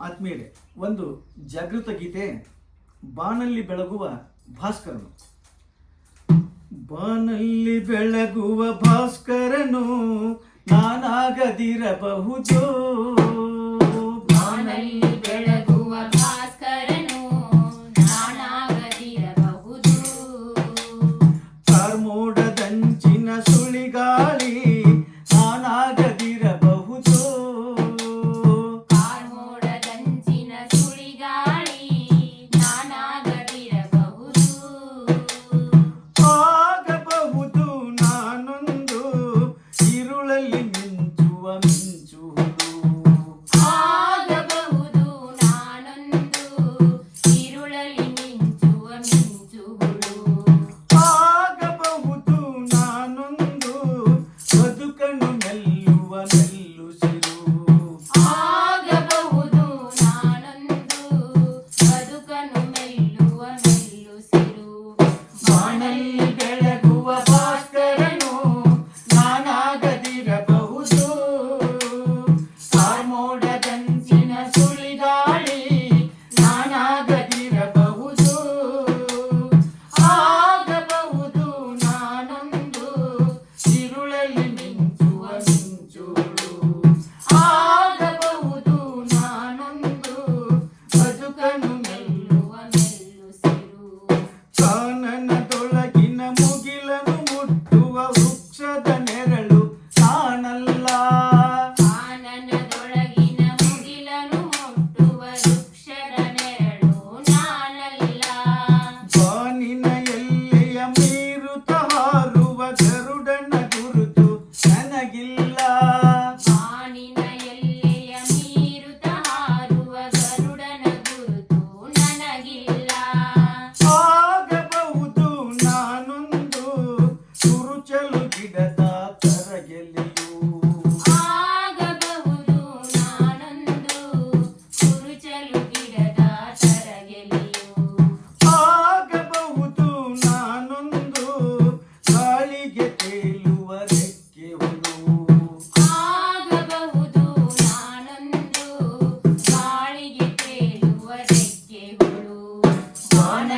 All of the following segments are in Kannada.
ಆತ್ಮೀಯರೇ ಒಂದು ಜಾಗೃತ ಗೀತೆ ಬಾನಲ್ಲಿ ಬೆಳಗುವ ಭಾಸ್ಕರನು. ಬಾನಲ್ಲಿ ಬೆಳಗುವ ಭಾಸ್ಕರನು ನಾನಾಗದಿರಬಹುದು? ಬಾನಲ್ಲಿ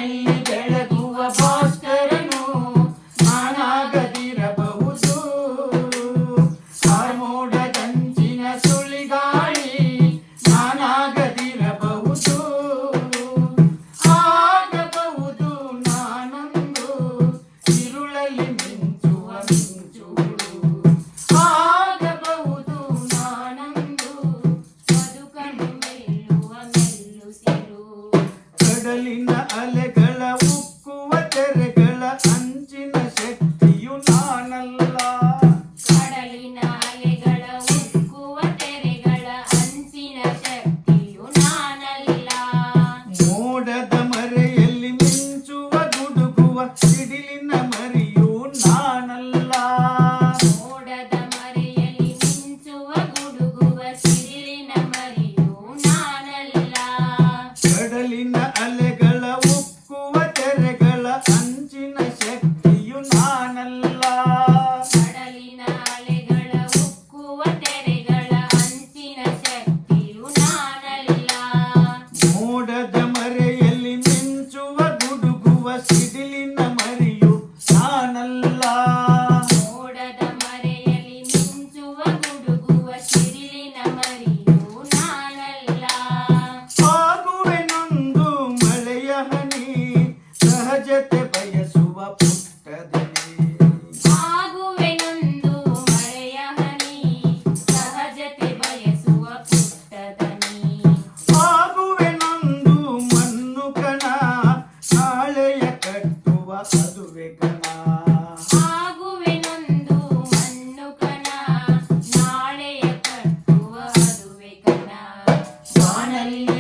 ಕೈ ಬೆಳಕು ಅಲೆಗಳಿನ ಅಲೆಗಳ ಸದುವೆ ಕಣ ಆಗುವೆನೊಂದು ಮಣ್ಣು ಕಣ ನಾಳೆಯ ಕಟ್ಟುವ ಅದುವೆ ಕಣ ಬಾಣಲ್ಲಿ